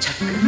자꾸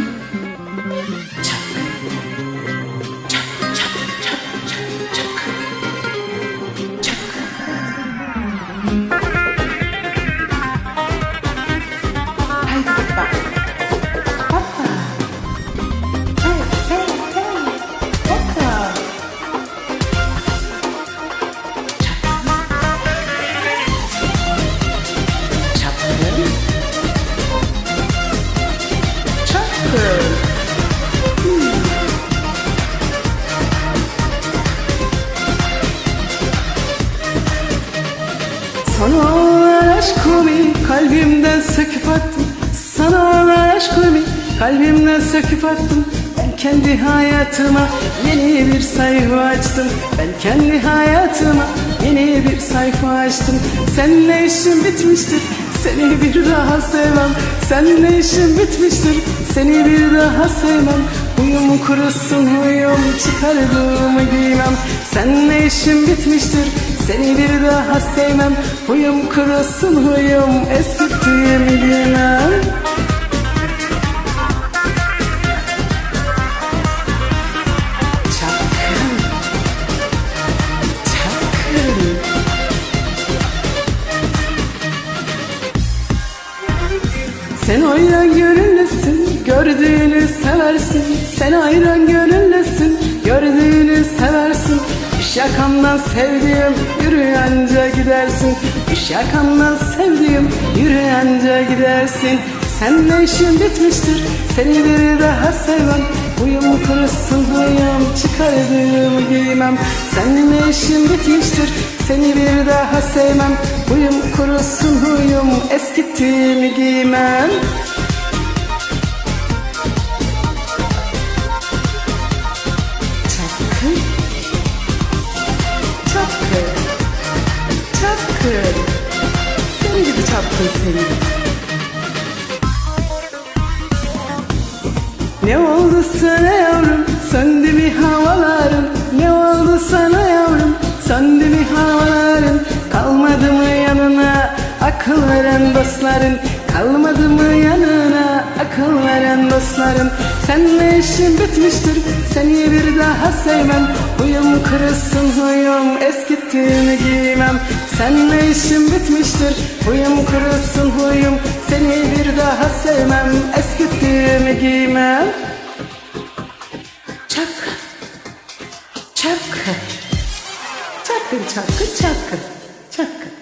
Sana aşkımı kalbimden söküp attım Sana aşkımı kalbimden söküp attım Ben kendi hayatıma yeni bir sayfa açtım. Ben kendi hayatıma yeni bir sayfa açtım. Seninle işim bitmiştir. Seni bir daha sevmem. Seninle işim bitmiştir. Seni bir daha sevmem Huyum kurusun huyum çıkardığımı giymem Seninle işim bitmiştir seni bir daha sevmem Huyum kurusun huyum eskittiğimi giymem. Sen ayran gönüllüsün, gördüğünü seversin. Sen ayran gönüllüsün, gördüğünü seversin. Üç yakamdan sevdiğim, yürüyence gidersin. Üç yakamdan sevdiğim, yürüyence gidersin. Seninle işim bitmiştir, seni bir daha sevmem. Huyum kurusun huyum, çıkardığımı giymem. Seninle işim bitmiştir, seni bir daha sevmem. Huyum kurusun huyum, eskittiğimi giymem. Seni. Ne oldu sana yavrum, söndü mi havaların? Ne oldu sana yavrum, söndü mü havaların? Kalmadı mı yanına akıl veren dostların? Kalmadı mı yanına akıl veren dostların? Seninle işim bitmiştir, seni bir daha sevmem. Huyum kırılsın huyum, eskittiğimi giymem. Seninle işim bitmiştir, eskittiğimi giymem. Çapkın. Çapkın. Çapkın çapkın çapkın.